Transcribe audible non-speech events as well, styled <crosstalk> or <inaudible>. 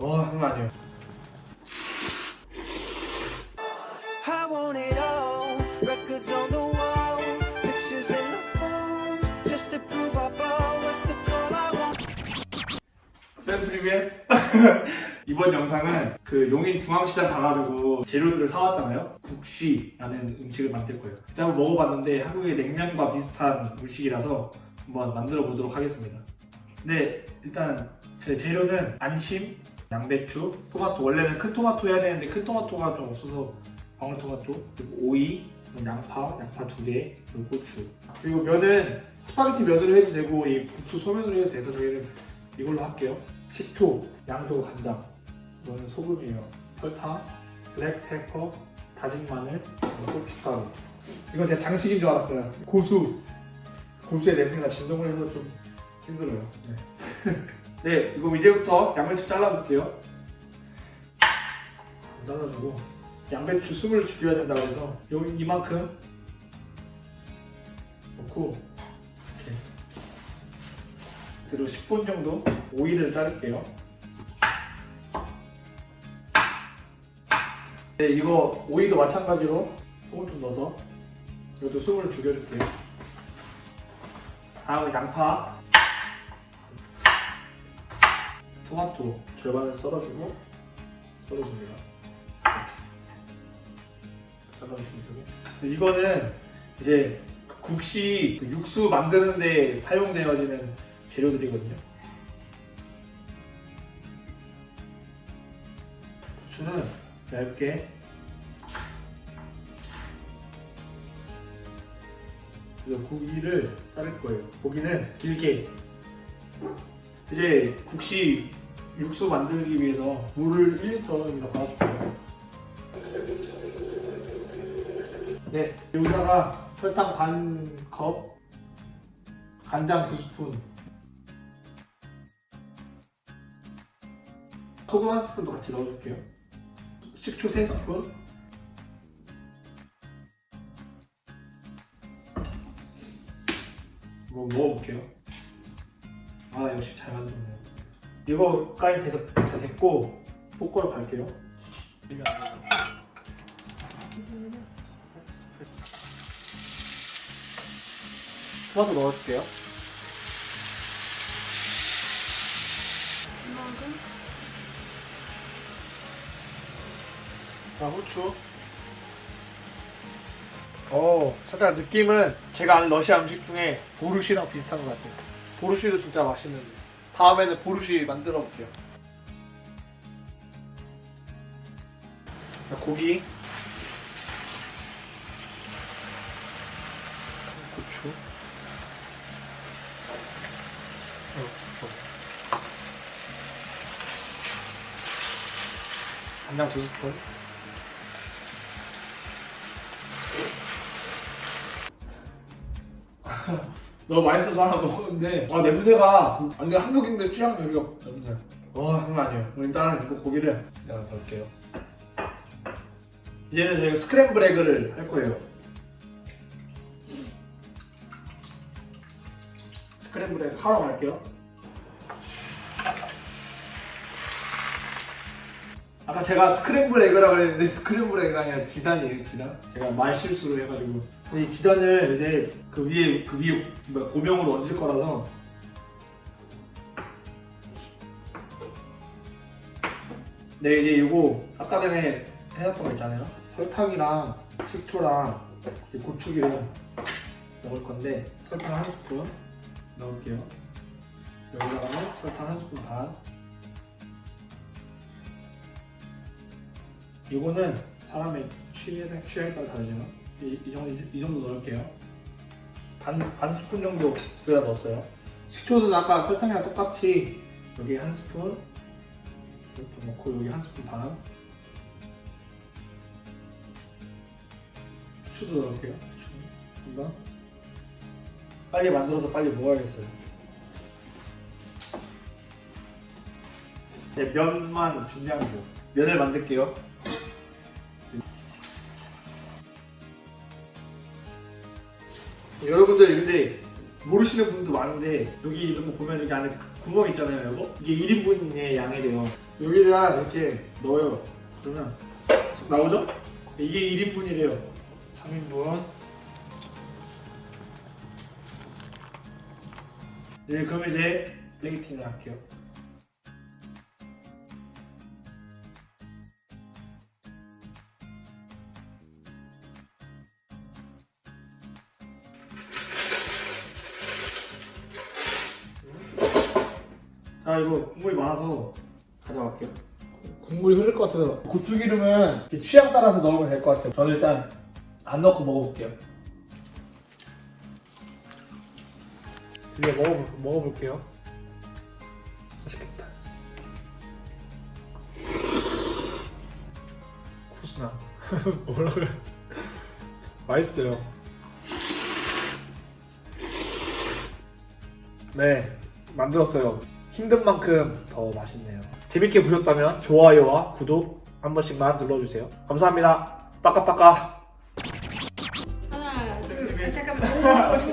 와 장난 아니에요. 프리뷰에 <laughs> 이번 영상은 그 용인 중앙시장 가가지고 재료들을 사왔잖아요. 국시라는 음식을 만들 거예요. 그때 한번 먹어봤는데 한국의 냉면과 비슷한 음식이라서 한번 만들어 보도록 하겠습니다. 네, 일단 제 재료는 안심, 양배추, 토마토. 원래는 큰 토마토 해야 되는데 큰 토마토가 좀 없어서 방울토마토, 그리고 오이, 양파, 양파 두 개, 그리고 고추. 그리고 면은 스파게티 면으로 해도 되고 이 국수 소면으로 해도 돼서 저희는 이걸로 할게요. 식초, 양도 간장, 이거는 소금이에요. 설탕, 블랙페퍼, 다진 마늘, 고춧가루. 이건 제 장식인 줄 알았어요. 고수. 고수의 냄새가 진동을 해서 좀 힘들어요. 네. <laughs> 네, 이거 이제부터 양배추 잘라볼게요. 잘라주고 양배추 숨을 죽여야 된다고 해서 요 이만큼 넣고 이렇게 그리고 10분 정도 오이를 자를게요. 네, 이거 오이도 마찬가지로 소금 좀 넣어서 이것도 숨을 죽여줄게요. 다음은 양파, 토마토 절반을 썰어주고 썰어줍니다. 잘라주시면 되고 이거는 이제 그 국시 그 육수 만드는데 사용되어지는 재료들이거든요. 고추는 얇게 그래서 고기를 자를 거예요. 고기는 길게 이제 국시 육수 만들기 위해서 물을 1리터 여기다 받아줄게요. 네, 여기다가 설탕 반 컵, 간장 두 스푼, 소금 한 스푼도 같이 넣어줄게요. 식초 세 스푼, 뭐 먹어볼게요. 아 역시 잘 만들네요. 이거까지 다, 다 됐고 볶으러 갈게요. 토마토 넣어줄게요. 자 후추. 어 살짝 느낌은 제가 아는 러시아 음식 중에 보르시랑 비슷한 것 같아요. 보르시도 진짜 맛있는데 다음에는 보르시 만들어 볼게요. 자, 고기, 고추, 어, 어. 간장 두 스푼. <laughs> 너무 맛있어서 하나 먹었는데 아 냄새가 완전 한국인들 취향 저격 냄새 와 장난 아니에요. 일단 이거 고기를 내가 넣을게요. 이제는 저희가 스크램블 에그를 할 거예요. 스크램블 에그 하러 갈게요 아까 제가 스크램블 에그라고 했는데 스크램블 에그가 아니라 지단이에요 지단? 제가 말 실수로 해가지고. 이 지단을 이제 그 위에 그 위에 뭐야, 고명으로 얹을 거라서. 네 이제 이거 아까 전에 해놨던 거 있잖아요. 설탕이랑 식초랑 이 고추기름 넣을 건데 설탕 한 스푼 넣을게요. 여기다가는 설탕 한 스푼 반 이거는 사람의 취향에, 취향에 따라 다르지만 이, 이 정도 이 정도 넣을게요. 반, 반 스푼 정도 여기다 넣었어요. 식초는 아까 설탕이랑 똑같이 여기 한 스푼 이렇게 넣고 여기 한 스푼 반 후추도 넣을게요. 후추 한번 빨리 만들어서 빨리 먹어야겠어요. 네, 면만 준비하면 돼요. 면을 만들게요. 여러분들 근데 모르시는 분도 많은데 여기 이런 거 보면 여기 안에 구멍 있잖아요, 이거. 이게 1인분의 양이래요. 여기다 이렇게 넣어요. 그러면 쑥 나오죠? 이게 1인분이래요. 3인분. 네, 그럼 이제 플레이팅을 할게요. 아 이거 국물이 많아서 가져갈게요. 국물이 흐를 것 같아서 고추기름은 취향 따라서 넣으면 될 것 같아요. 저는 일단 안 넣고 먹어볼게요. 드디어 먹어볼, 먹어볼게요. 맛있겠다. 쿠스나 <laughs> 뭐라 그래? 맛있어요. 네, 만들었어요. 힘든 만큼 더 맛있네요. 재밌게 보셨다면 좋아요와 구독 한 번씩만 눌러주세요. 감사합니다. 빠까빠까. 하나, 둘, 네. 아, 잠깐만.